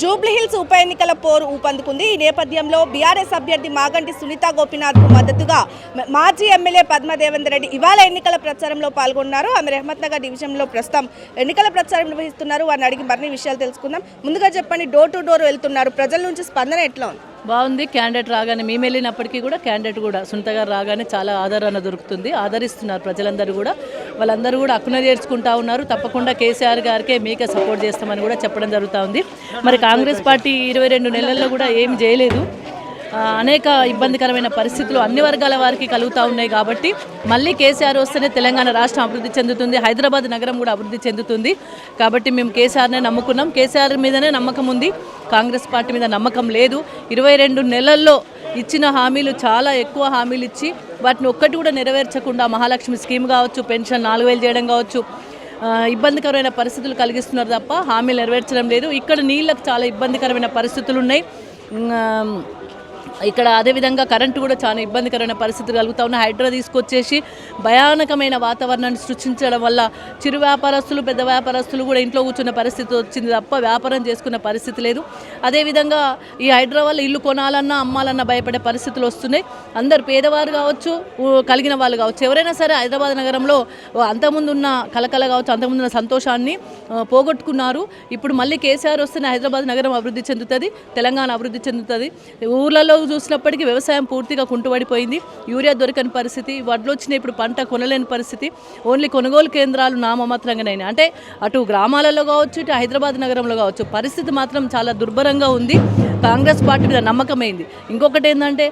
జూబ్లీహిల్స్ ఉప ఎన్నికల పోరు ఊపందుకుంది. ఈ నేపథ్యంలో బీఆర్ఎస్ అభ్యర్థి మాగంటి సునీత గోపీనాథ్కు మద్దతుగా మాజీ ఎమ్మెల్యే పద్మదేవేందర్ రెడ్డి ఇవాళ ఎన్నికల ప్రచారంలో పాల్గొన్నారు. ఆమె రెహమత్నగర్ డివిజన్లో ప్రస్తుతం ఎన్నికల ప్రచారం నిర్వహిస్తున్నారు వారిని అడిగి మరిన్ని విషయాలు తెలుసుకుందాం. ముందుగా చెప్పండి డోర్ టు డోర్ వెళ్తున్నారు. ప్రజల నుంచి స్పందన ఎట్లా ఉంది? బాగుంది క్యాండిడేట్ రాగానే మేము వెళ్ళినప్పటికీ కూడా క్యాండిడేట్ కూడా సునీత గారు రాగానే చాలా ఆదరణ దొరుకుతుంది ఆదరిస్తున్నారు ప్రజలందరూ కూడా. వాళ్ళందరూ కూడా అక్కున చేర్చుకుంటా ఉన్నారు. తప్పకుండా కేసీఆర్ గారికే మీకే సపోర్ట్ చేస్తామని కూడా చెప్పడం జరుగుతూ ఉంది. మరి కాంగ్రెస్ పార్టీ ఇరవై రెండు నెలల్లో కూడా ఏం చేయలేదు. అనేక ఇబ్బందికరమైన పరిస్థితులు అన్ని వర్గాల వారికి కలుగుతూ ఉన్నాయి కాబట్టి మళ్ళీ కేసీఆర్ వస్తేనే తెలంగాణ రాష్ట్రం అభివృద్ధి చెందుతుంది హైదరాబాద్ నగరం కూడా అభివృద్ధి చెందుతుంది. కాబట్టి మేము కేసీఆర్నే నమ్ముకున్నాం. కేసీఆర్ మీదనే నమ్మకం ఉంది. కాంగ్రెస్ పార్టీ మీద నమ్మకం లేదు. ఇరవై రెండు నెలల్లో ఇచ్చిన హామీలు చాలా ఎక్కువ హామీలు ఇచ్చి వాటిని ఒక్కటి కూడా నెరవేర్చకుండా మహాలక్ష్మి స్కీమ్ కావచ్చు పెన్షన్ నాలుగు వేలు చేయడం కావచ్చు ఇబ్బందికరమైన పరిస్థితులు కలిగిస్తున్నారు తప్ప హామీలు నెరవేర్చడం లేదు. ఇక్కడ నీళ్ళకు చాలా ఇబ్బందికరమైన పరిస్థితులు ఉన్నాయి. ఇక్కడ అదేవిధంగా కరెంటు కూడా చాలా ఇబ్బందికరమైన పరిస్థితులు కలుగుతూ ఉన్న హైడ్రా తీసుకొచ్చేసి భయానకమైన వాతావరణాన్ని సృష్టించడం వల్ల చిరు వ్యాపారస్తులు పెద్ద వ్యాపారస్తులు కూడా ఇంట్లో కూర్చున్న పరిస్థితి వచ్చింది తప్ప వ్యాపారం చేసుకున్న పరిస్థితి లేదు. అదేవిధంగా ఈ హైడ్రా వల్ల ఇల్లు కొనాలన్నా అమ్మాలన్నా భయపడే పరిస్థితులు వస్తున్నాయి. అందరు పేదవారు కావచ్చు కలిగిన వాళ్ళు కావచ్చు. ఎవరైనా సరే హైదరాబాద్ నగరంలో ఓ అంతకుముందు ఉన్న కలకల కావచ్చు అంతకుముందున్న సంతోషాన్ని పోగొట్టుకున్నారు. ఇప్పుడు మళ్ళీ కేసీఆర్ వస్తున్న హైదరాబాద్ నగరం అభివృద్ధి చెందుతుంది తెలంగాణ అభివృద్ధి చెందుతుంది. ఊర్లలో చూసినప్పటికీ వ్యవసాయం పూర్తిగా కుంటుపడిపోయింది యూరియా దొరకని పరిస్థితి వడ్లు వచ్చిన ఇప్పుడు పంట కొనలేని పరిస్థితి ఓన్లీ కొనుగోలు కేంద్రాలు నామమాత్రంగానైనా అంటే అటు గ్రామాలలో కావచ్చు ఇటు హైదరాబాద్ నగరంలో కావచ్చు పరిస్థితి మాత్రం చాలా దుర్భరంగా ఉంది. కాంగ్రెస్ పార్టీ మీద నమ్మకమైంది. ఇంకొకటి ఏంటంటే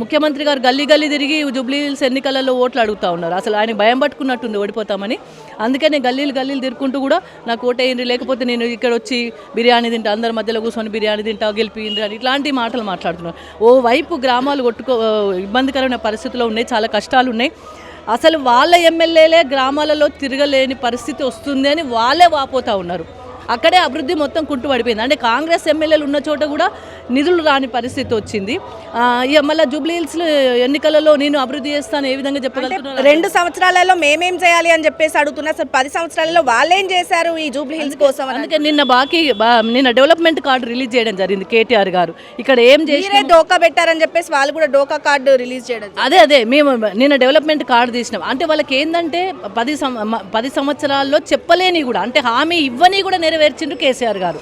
ముఖ్యమంత్రి గారు గల్లీ గల్లీ తిరిగి జూబ్లీ హిల్స్ ఎన్నికలలో ఓట్లు అడుగుతా ఉన్నారు. అసలు ఆయన భయం పట్టుకున్నట్టుంది ఓడిపోతామని. అందుకనే గల్లీలు గల్లీలు తిరుక్కుంటూ కూడా నాకు ఓటేయండి లేకపోతే నేను ఇక్కడ వచ్చి బిర్యానీ తింటా అందరి మధ్యలో కూర్చొని బిర్యానీ తింటా గెలిపియండి అని ఇట్లాంటి మాటలు మాట్లాడుతున్నారు. ఓ వైపు గ్రామాలు కొట్టుకో ఇబ్బందికరమైన పరిస్థితుల్లో ఉన్నాయి చాలా కష్టాలు ఉన్నాయి. అసలు వాళ్ళ ఎమ్మెల్యేలే గ్రామాలలో తిరగలేని పరిస్థితి వస్తుంది అని వాళ్ళే వాపోతా ఉన్నారు. అక్కడే అభివృద్ధి మొత్తం కుంటు పడిపోయింది అంటే కాంగ్రెస్ ఎమ్మెల్యేలు ఉన్న చోట కూడా నిధులు రాని పరిస్థితి వచ్చింది. ఇక మళ్ళీ జూబ్లీ హిల్స్ ఎన్నికలలో నేను అభివృద్ధి చేస్తాను ఏ విధంగా చెప్పగలుగుతున్నారు రెండు సంవత్సరాలలో మేమేం చేయాలి అని చెప్పేసి అడుగుతున్నా అసలు పది సంవత్సరాలలో వాళ్ళేం చేశారు ఈ జూబ్లీ హిల్స్ కోసం అందుకే నిన్న బాకీ నిన్న డెవలప్మెంట్ కార్డు రిలీజ్ చేయడం జరిగింది కేటీఆర్ గారు. ఇక్కడ ఏం చేసి డోకా పెట్టారని చెప్పేసి వాళ్ళు కూడా డోకా కార్డు రిలీజ్ చేయడం అదే అదే మేము నిన్న డెవలప్మెంట్ కార్డు తీసినాం. అంటే వాళ్ళకి ఏంటంటే పది పది సంవత్సరాల్లో చెప్పలేని కూడా అంటే హామీ ఇవ్వని కూడా నెరవేర్చిండ్రు కేసీఆర్ గారు.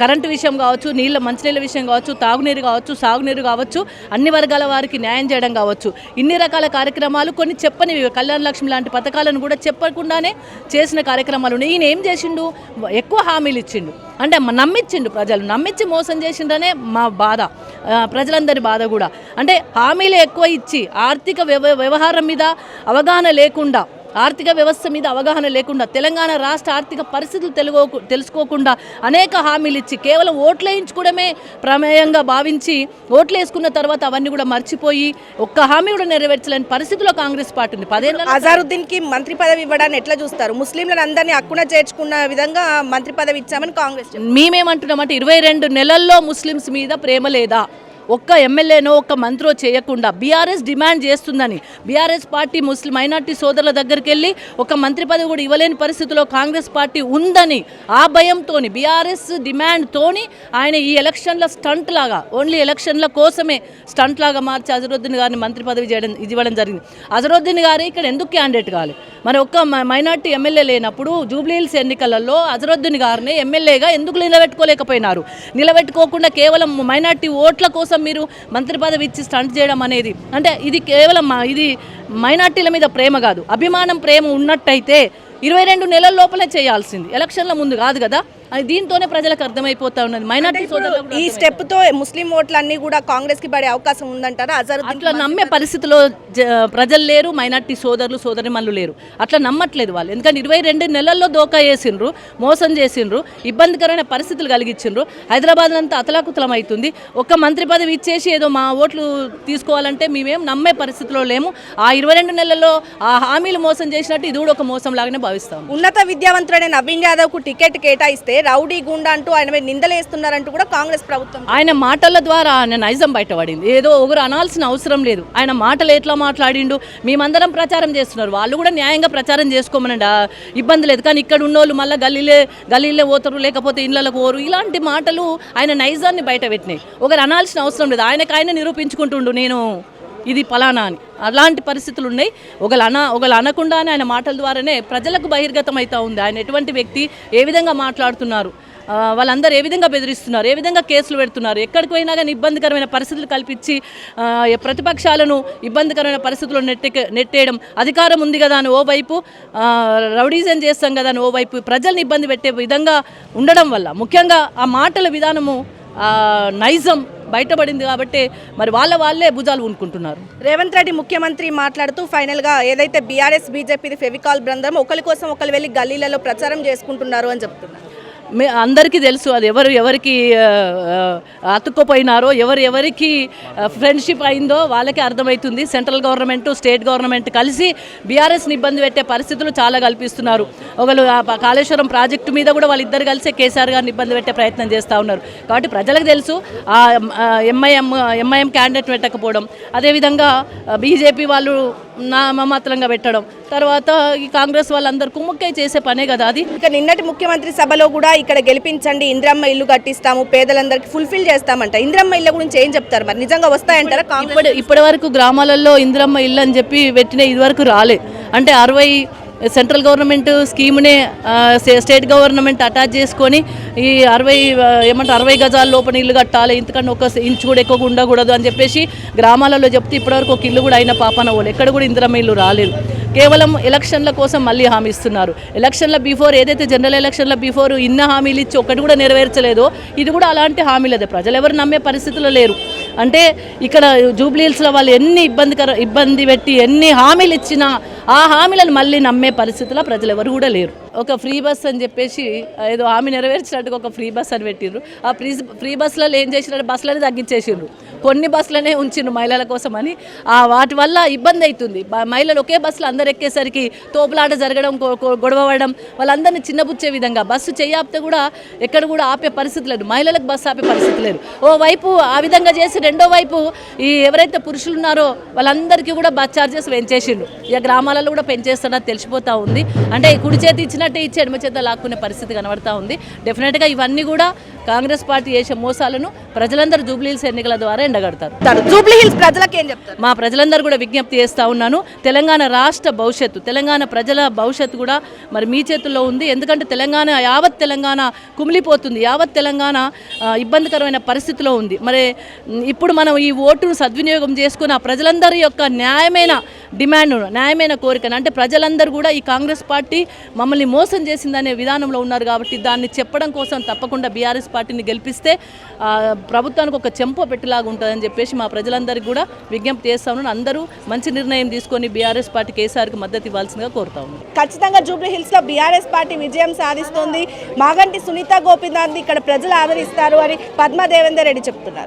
కరెంటు విషయం కావచ్చు నీళ్ళ మంచినీళ్ళ విషయం కావచ్చు తాగునీరు కావచ్చు సాగునీరు కావచ్చు అన్ని వర్గాల వారికి న్యాయం చేయడం కావచ్చు. ఇన్ని రకాల కార్యక్రమాలు కొన్ని చెప్పనివి. కళ్యాణ లక్ష్మి లాంటి పథకాలను కూడా చెప్పకుండానే చేసిన కార్యక్రమాలు ఉన్నాయి. ఈయన ఏం చేసిండు? ఎక్కువ హామీలు ఇచ్చిండు. అంటే నమ్మించిండు ప్రజలు. నమ్మించి మోసం చేసిండనే మా బాధ. ప్రజలందరి బాధ కూడా. అంటే హామీలు ఎక్కువ ఇచ్చి ఆర్థిక వ్యవ వ్యవహారం మీద అవగాహన లేకుండా ఆర్థిక వ్యవస్థ మీద అవగాహన లేకుండా తెలంగాణ రాష్ట్ర ఆర్థిక పరిస్థితులు తెలుగో తెలుసుకోకుండా అనేక హామీలు ఇచ్చి కేవలం ఓట్లేయించుకోవడమే ప్రమేయంగా భావించి ఓట్లు వేసుకున్న తర్వాత అవన్నీ కూడా మర్చిపోయి ఒక్క హామీ కూడా నెరవేర్చలేని పరిస్థితిలో కాంగ్రెస్ పార్టీ ఉంది పదేళ్ళ అజారుద్దీన్కి మంత్రి పదవి ఇవ్వడాన్ని ఎట్లా చూస్తారు? ముస్లింలను అందరినీ అక్కున చేర్చుకున్న విధంగా మంత్రి పదవి ఇచ్చామని కాంగ్రెస్. మేమేమంటున్నామంటే ఇరవై రెండు నెలల్లో ముస్లిమ్స్ మీద ప్రేమ లేదా? ఒక్క ఎమ్మెల్యేనో ఒక్క మంత్రో చేయకుండా బీఆర్ఎస్ డిమాండ్ చేస్తుందని బీఆర్ఎస్ పార్టీ ముస్లిం మైనార్టీ సోదరుల దగ్గరికి వెళ్ళి ఒక మంత్రి పదవి కూడా ఇవ్వలేని పరిస్థితిలో కాంగ్రెస్ పార్టీ ఉందని ఆ భయంతోని బీఆర్ఎస్ డిమాండ్తోని ఆయన ఈ ఎలక్షన్ల స్టంట్ లాగా ఓన్లీ ఎలక్షన్ల కోసమే స్టంట్ లాగా మార్చి అజరుద్దీన్ గారిని మంత్రి పదవి చేయడం ఇవ్వడం జరిగింది. అజరుద్దీన్ గారు ఇక్కడ ఎందుకు క్యాండిడేట్ కావాలి మరి ఒక్క మ- మైనార్టీ ఎమ్మెల్యే లేనప్పుడు జూబ్లీహిల్స్ ఎన్నికలలో అజరుద్దీన్ గారిని ఎమ్మెల్యేగా ఎందుకు నిలబెట్టుకోలేకపోయినారు? నిలబెట్టుకోకుండా కేవలం మైనార్టీ ఓట్ల కోసం మీరు మంత్రి పదవి ఇచ్చి స్టంట్ చేయడం అనేది అంటే ఇది కేవలం ఇది మైనార్టీల మీద ప్రేమ కాదు అభిమానం ప్రేమ ఉన్నట్టయితే ఇరవై రెండు నెలల లోపలే చేయాల్సింది. ఎలక్షన్ల ముందు కాదు కదా? దీంతోనే ప్రజలకు అర్థమైపోతా ఉన్నది. మైనార్టీ ఈ స్టెప్తో ముస్లిం ఓట్లన్నీ కూడా కాంగ్రెస్కి పడే అవకాశం ఉందంటారా? అట్లా నమ్మే పరిస్థితిలో జ- ప్రజలు లేరు మైనార్టీ సోదరులు సోదరిమణులు లేరు. అట్లా నమ్మట్లేదు వాళ్ళు. ఎందుకంటే ఇరవై రెండు నెలల్లో దోకా వేసిండ్రు మోసం చేసిండ్రు ఇబ్బందికరమైన పరిస్థితులు కలిగించిండ్రు. హైదరాబాద్ అంతా అతలాకుతలం అవుతుంది ఒక్క మంత్రి పదవి ఇచ్చేసి ఏదో మా ఓట్లు తీసుకోవాలంటే మేమేం నమ్మే పరిస్థితిలో లేము. ఆ ఇరవై రెండు నెలల్లో ఆ హామీలు మోసం చేసినట్టు ఇది కూడా ఒక మోసం లాగానే భావిస్తాం. ఉన్నత విద్యావంతుడైన నవీన్ యాదవ్కు టికెట్ కేటాయిస్తే రౌడీ గుండా అంటూ ఆయన మీద నిందలేస్తున్నారంటూ కూడా కాంగ్రెస్ ప్రభుత్వం ఆయన మాటల ద్వారా ఆయన నైజం బయటపడింది. ఏదో ఒకరు అనాల్సిన అవసరం లేదు. ఆయన మాటలు ఎట్లా మాట్లాడిండు? మేమందరం ప్రచారం చేస్తున్నారు. వాళ్ళు కూడా న్యాయంగా ప్రచారం చేసుకోమనండి. ఇబ్బంది లేదు. కానీ ఇక్కడ ఉన్నోళ్ళు మళ్ళీ గల్లీలే గల్లీలే పోతారు లేకపోతే ఇళ్ళకు పోరు. ఇలాంటి మాటలు ఆయన నైజాన్ని బయట పెట్టినాయి. ఒకరు అనాల్సిన అవసరం లేదు. ఆయనకు ఆయన నిరూపించుకుంటుండు నేను. ఇది ఫలానా అని. అలాంటి పరిస్థితులు ఉన్నాయి. ఒకళ్ళు అన ఒకళ్ళు అనకుండానే ఆయన మాటల ద్వారానే ప్రజలకు బహిర్గతం అవుతూ ఉంది. ఆయన ఎటువంటి వ్యక్తి ఏ విధంగా మాట్లాడుతున్నారు? వాళ్ళందరూ ఏ విధంగా బెదిరిస్తున్నారు? ఏ విధంగా కేసులు పెడుతున్నారు? ఎక్కడికి పోయినా కానీ ఇబ్బందికరమైన పరిస్థితులు కల్పించి ప్రతిపక్షాలను ఇబ్బందికరమైన పరిస్థితుల్లో నెట్టే నెట్టేయడం అధికారం ఉంది కదా అని ఓవైపు ఆ, రౌడీజం చేస్తాం కదా అని ఓవైపు ప్రజల్ని ఇబ్బంది పెట్టే విధంగా ఉండడం వల్ల ముఖ్యంగా ఆ మాటల విధానము నైజం బయటపడింది కాబట్టి మరి వాళ్ళ వాళ్ళే భుజాలు ఉనుకుంటున్నారు రేవంత్ రెడ్డి ముఖ్యమంత్రి మాట్లాడుతూ ఫైనల్గా ఏదైతే బీఆర్ఎస్ బీజేపీ ఫెవికాల్ బృందం ఒకరి కోసం ఒకరు వెళ్ళి గల్లీలలో ప్రచారం చేసుకుంటున్నారు అని చెప్తున్నారు. మే అందరికీ తెలుసు అది ఎవరు ఎవరికి అతుక్కుపోయినారో ఎవరు ఎవరికి ఫ్రెండ్షిప్ అయిందో వాళ్ళకే అర్థమవుతుంది సెంట్రల్ గవర్నమెంట్ స్టేట్ గవర్నమెంట్ కలిసి బీఆర్ఎస్ని ఇబ్బంది పెట్టే పరిస్థితులు చాలా కల్పిస్తున్నారు. ఒకళ్ళు ఆ కాళేశ్వరం ప్రాజెక్టు మీద కూడా వాళ్ళిద్దరు కలిసి కేసీఆర్ గారిని ఇబ్బంది పెట్టే ప్రయత్నం చేస్తూ ఉన్నారు. కాబట్టి ప్రజలకు తెలుసు ఆ ఎంఐఎం ఎంఐఎం క్యాండిడేట్ పెట్టకపోవడం. అదేవిధంగా బీజేపీ వాళ్ళు నామమాత్రంగా పెట్టడం. తర్వాత ఈ కాంగ్రెస్ వాళ్ళందరూ కుమ్ముక్కై చేసే పనే కదా అది. ఇంకా నిన్నటి ముఖ్యమంత్రి సభలో కూడా ఇక్కడ గెలిపించండి ఇంద్రమ్మ ఇల్లు కట్టిస్తాము పేదలందరికీ ఫుల్ఫిల్ చేస్తామంట. ఇంద్రమ్మ ఇల్లు గురించి ఏం చెప్తారు మరి? నిజంగా వస్తాయంటారా కాంగ్రెస్ ఇప్పటి వరకు గ్రామాలలో ఇందిరమ్మ ఇల్లు అని చెప్పి పెట్టిన ఇదివరకు రాలే. అంటే అరవై సెంట్రల్ గవర్నమెంట్ స్కీమ్నే స్టేట్ గవర్నమెంట్ అటాచ్ చేసుకొని ఈ అరవై ఏమంటారు అరవై గజాల లోపల ఇల్లు కట్టాలి ఇంతకన్నా ఒక ఇంచు కూడా ఎక్కువ ఉండకూడదు అని చెప్పేసి గ్రామాలలో చెప్తే ఇప్పటివరకు ఒక ఇల్లు కూడా అయిన పాపన వాళ్ళు. ఎక్కడ కూడా ఇందిరమ్మ ఇల్లు రాలేదు. కేవలం ఎలక్షన్ల కోసం మళ్ళీ హామీ ఇస్తున్నారు. ఎలక్షన్ల బిఫోర్ ఏదైతే జనరల్ ఎలక్షన్ల బిఫోర్ ఇన్న హామీలు ఇచ్చి ఒకటి కూడా నెరవేర్చలేదో ఇది కూడా అలాంటి హామీలదే. ప్రజలు ఎవరు నమ్మే పరిస్థితుల్లో లేరు. అంటే ఇక్కడ జూబ్లీహిల్స్లో వాళ్ళు ఎన్ని ఇబ్బందికర ఇబ్బంది పెట్టి ఎన్ని హామీలు ఇచ్చినా ఆ హామీలను మళ్ళీ నమ్మే పరిస్థితిలో ప్రజలు ఎవరు కూడా లేరు. ఒక ఫ్రీ బస్ అని చెప్పేసి ఏదో ఆమె నెరవేర్చినట్టుగా ఒక ఫ్రీ బస్ అని పెట్టిండ్రు ఆ ఫ్రీ ఫ్రీ బస్సులలో ఏం చేసినారు? బస్సులనే తగ్గించేసిండ్రు కొన్ని బస్సులనే ఉంచిండ్రు మహిళల కోసం అని ఆ వాటి వల్ల ఇబ్బంది అవుతుంది మహిళలు ఒకే బస్సులో అందరు ఎక్కేసరికి తోపులాట జరగడం గొ- గొడవ పడడం వాళ్ళందరినీ చిన్నబుచ్చే విధంగా బస్సు చేయాపితే కూడా ఎక్కడ కూడా ఆపే పరిస్థితి లేదు. మహిళలకు బస్సు ఆపే పరిస్థితి లేదు. ఓ వైపు ఆ విధంగా చేసి రెండో వైపు ఈ ఎవరైతే పురుషులు ఉన్నారో వాళ్ళందరికీ కూడా బస్ ఛార్జెస్ పెంచేసిండు ఇక గ్రామాలలో కూడా పెంచేస్తున్నది తెలిసిపోతా ఉంది. అంటే ఈ కుడి చేతి ఇచ్చిన ఇచ్చినట్టే ఇచ్చి ఎడమ చేత లాక్కునే పరిస్థితి కనబడతా ఉంది. డెఫినెట్గా ఇవన్నీ కూడా కాంగ్రెస్ పార్టీ చేసే మోసాలను ప్రజలందరూ జూబ్లీహిల్స్ ఎన్నికల ద్వారా ఎండగడతారు. జూబ్లీ హిల్స్ ప్రజలకు ఏం చెప్తారు? మా ప్రజలందరూ కూడా విజ్ఞప్తి చేస్తూ ఉన్నాను. తెలంగాణ రాష్ట్ర భవిష్యత్తు తెలంగాణ ప్రజల భవిష్యత్తు కూడా మరి మీ చేతుల్లో ఉంది. ఎందుకంటే తెలంగాణ యావత్ తెలంగాణ కుమిలిపోతుంది. యావత్ తెలంగాణ ఇబ్బందికరమైన పరిస్థితిలో ఉంది. మరి ఇప్పుడు మనం ఈ ఓటును సద్వినియోగం చేసుకుని ఆ ప్రజలందరి యొక్క న్యాయమైన డిమాండ్ న్యాయమైన కోరికను అంటే ప్రజలందరూ కూడా ఈ కాంగ్రెస్ పార్టీ మమ్మల్ని మోసం చేసిందనే విధానంలో ఉన్నారు కాబట్టి దాన్ని చెప్పడం కోసం తప్పకుండా బీఆర్ఎస్ పార్టీని గెలిపిస్తే ప్రభుత్వానికి ఒక చెంప పెట్టిలాగా ఉంటుందని చెప్పేసి మా ప్రజలందరికీ కూడా విజ్ఞప్తి చేస్తా ఉన్నాను. అందరూ మంచి నిర్ణయం తీసుకొని బీఆర్ఎస్ పార్టీ కేసీఆర్కి మద్దతు ఇవ్వాల్సిందిగా కోరుతా ఉన్నాను. ఖచ్చితంగా జూబ్లీహిల్స్లో బీఆర్ఎస్ పార్టీ విజయం సాధిస్తోంది. మాగంటి సునీత గోపినాథ్ ఇక్కడ ప్రజలు ఆదరిస్తారు అని పద్మా దేవేందర్ రెడ్డి చెప్తున్నారు.